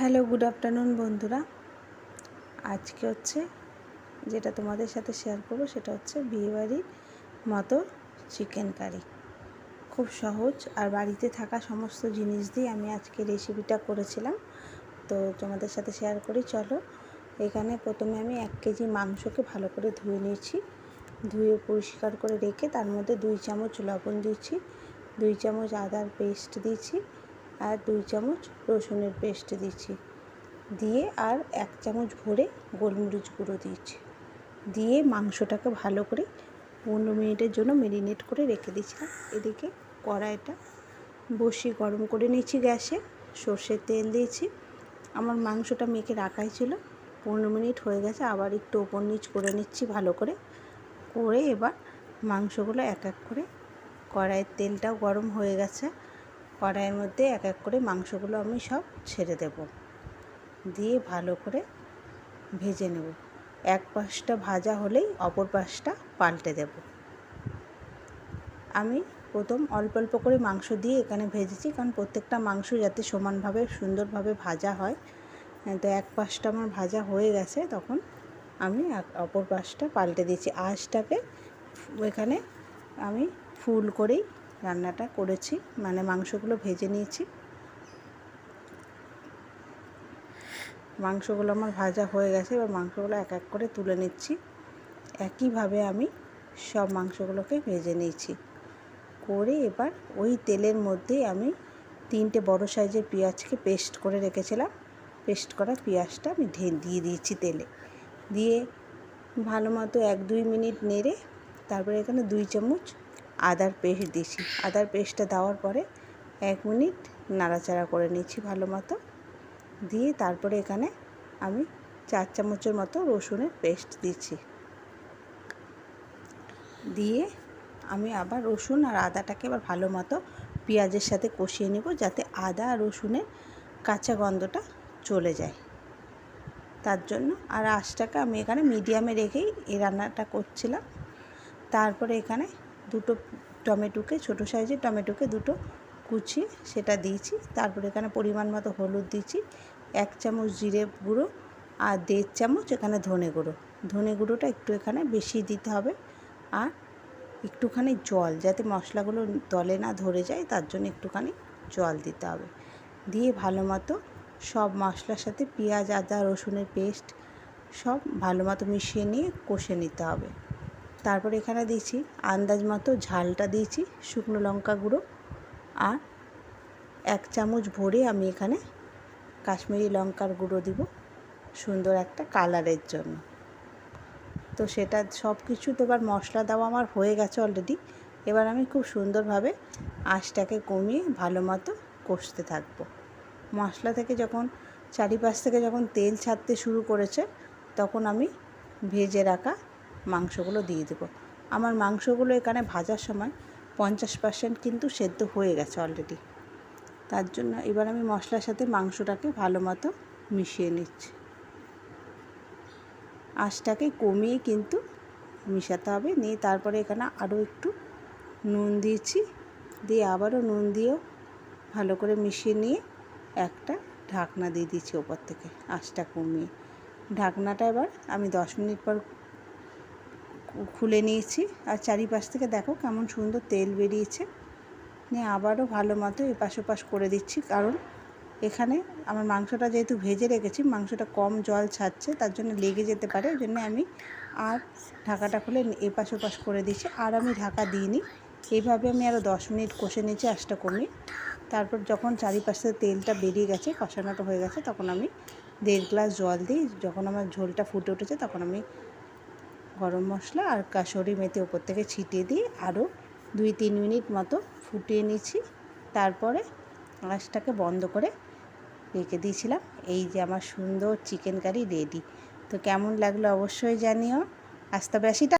Hello, good afternoon বন্ধুরা। আজকে হচ্ছে যেটা তোমাদের সাথে শেয়ার করব, সেটা হচ্ছে বিয়েবাড়ির মতো চিকেন কারি খুব সহজ, আর বাড়িতে থাকা সমস্ত জিনিস দিয়ে আমি আজকে রেসিপিটা করেছিলাম। তো তোমাদের সাথে শেয়ার করি, চলো। এখানে প্রথমে আমি এক কেজি মাংসকে ভালো করে ধুয়ে নিয়েছি। ধুয়ে পরিষ্কার করে রেখে তার মধ্যে দুই চামচ লবণ দিয়েছি, দুই চামচ আদার পেস্ট দিয়েছি। আর দুই চামচ রসুনের পেস্ট দিচ্ছি। দিয়ে আর এক চামচ ভরে গোলমরিচ গুঁড়ো দিয়েছি দিয়ে মাংসটাকে ভালো করে পনেরো মিনিটের জন্য মেরিনেট করে রেখে দিয়েছিলাম এদিকে কড়াইটা বসিয়ে গরম করে নিয়েছি গ্যাসে। সর্ষের তেল দিয়েছি। আমার মাংসটা মেখে রাখাই ছিল। পনেরো মিনিট হয়ে গেছে। আবার একটু ওপর নিচ করে নিচ্ছি ভালো করে। করে এবার মাংসগুলো এক এক করে কড়াইয়ের তেলটাও গরম হয়ে গেছে। কড়াইয়ের মধ্যে এক এক করে মাংসগুলো আমি সব ছেড়ে দেব। দিয়ে ভালো করে ভেজে নেব। এক পাশটা ভাজা হলেই অপর পাশটা পাল্টে দেব। আমি প্রথম অল্প অল্প করে মাংস দিয়ে এখানে ভেজেছি, কারণ প্রত্যেকটা মাংস যাতে সমানভাবে, সুন্দরভাবে ভাজা হয়, তো এক পাশটা আমার ভাজা হয়ে গেছে, তখন আমি অপর পাশটা পাল্টে দিয়েছি। আঁশটাকে এখানে আমি ফুল করেই রান্নাটা করেছি মানে মাংসগুলো ভেজে নিয়েছি। মাংসগুলো আমার ভাজা হয়ে গেছে, এবার মাংসগুলো এক এক করে তুলে নিচ্ছি। একইভাবে আমি সব মাংসগুলোকে ভেজে নিয়েছি। করে এবার ওই তেলের মধ্যে আমি তিনটে বড় সাইজের পেঁয়াজকে পেস্ট করে রেখেছিলাম। পেস্ট করা পেঁয়াজটা আমি ঢে দিয়ে দিয়েছি তেলে। দিয়ে ভালো মতো এক দুই মিনিট নেড়ে, তারপরে এখানে দুই চামচ আদার পেস্ট দিয়েছি আদার পেস্টটা দেওয়ার পরে এক মিনিট নাড়াচাড়া করে নিচ্ছি ভালো মতো। দিয়ে তারপরে এখানে আমি চার চামচের মতো রসুনের পেস্ট দিচ্ছি। দিয়ে আমি আবার রসুন আর আদাটাকে এবার ভালো মতো পেঁয়াজের সাথে কষিয়ে নেব যাতে আদা আর রসুনের কাঁচা গন্ধটা চলে যায়। তার জন্য আর আঁচটাকে আমি এখানে মিডিয়ামে রেখেই এই রান্নাটা করছিলাম। তারপরে এখানে দুটো টমেটোকে, ছোটো সাইজের টমেটোকে দুটো কুচি সেটা দিয়েছি। তারপরে এখানে পরিমাণ মতো হলুদ দিয়েছি, এক চামচ জিরে গুঁড়ো আর দেড় চামচ এখানে ধনে গুঁড়ো। ধনে গুঁড়োটা একটু এখানে বেশি দিতে হবে আর একটুখানি জল যাতে মশলাগুলো দলে না ধরে যায়, তার জন্য একটুখানি জল দিতে হবে। দিয়ে ভালো মতো সব মশলার সাথে পেঁয়াজ, আদা, রসুনের পেস্ট সব ভালো মতো মিশিয়ে নিয়ে কষে নিতে হবে। তারপর এখানে দিয়েছি আন্দাজ মতো ঝালটা দিয়েছি, শুকনো লঙ্কা গুঁড়ো আর এক চামচ ভরে আমি এখানে কাশ্মীরি লঙ্কার গুঁড়ো দিব সুন্দর একটা কালারের জন্য। তো সেটা সব কিছু তো এবার মশলা দেওয়া আমার হয়ে গেছে অলরেডি এবার আমি খুব সুন্দরভাবে আঁশটাকে কমিয়ে ভালো মতো কষতে থাকব। মশলা থেকে যখন, চারিপাশ থেকে যখন তেল ছাড়তে শুরু করেছে, তখন আমি ভেজে রাখা মাংসগুলো দিয়ে দেবো। আমার মাংসগুলো এখানে ভাজার সময় পঞ্চাশ পার্সেন্ট কিন্তু সেদ্ধ হয়ে গেছে অলরেডি তার জন্য এবার আমি মশলার সাথে মাংসটাকে ভালো মতো মিশিয়ে নিচ্ছি। আঁচটাকে কমিয়ে কিন্তু মিশাতে হবে। নিয়ে তারপরে এখানে আরও একটু নুন দিয়েছি। দিয়ে আবারও নুন দিয়েও ভালো করে মিশিয়ে নিয়ে একটা ঢাকনা দিয়ে দিচ্ছি ওপর থেকে আঁচটা কমিয়ে। ঢাকনাটা এবার আমি দশ মিনিট পর খুলে নিয়েছি। আর চারিপাশ থেকে দেখো কেমন সুন্দর তেল বেরিয়েছে। নিয়ে আবারও ভালো মতো এপাশ ওপাশ করে দিচ্ছি। কারণ এখানে আমার মাংসটা যেহেতু ভেজে রেখেছি, মাংসটা কম জল ছাড়ছে, তার জন্য লেগে যেতে পারে। ওই জন্য আমি আর ঢাকাটা খুলে এপাশ ওপাশ করে দিচ্ছি। আর আমি ঢাকা দিইনি। এইভাবে আমি আরও দশ মিনিট কষে নিয়েছি আঁচটা কমিয়ে। তারপর যখন চারিপাশে তেলটা বেরিয়ে গেছে, কষানোটা হয়ে গেছে, তখন আমি দেড় গ্লাস জল দিই। যখন আমার ঝোলটা ফুটে উঠেছে, তখন আমি গরম মশলা আর কাশরি মেথি ওপর থেকে ছিটিয়ে দিয়ে আরও দুই তিন মিনিট মতো ফুটিয়ে নিচ্ছি তারপরে গাছটাকে বন্ধ করে রেখে দিয়েছিলাম। এই যে আমার সুন্দর চিকেন কারি রেডি। তো কেমন লাগল অবশ্যই জানিও। আস্তে তবে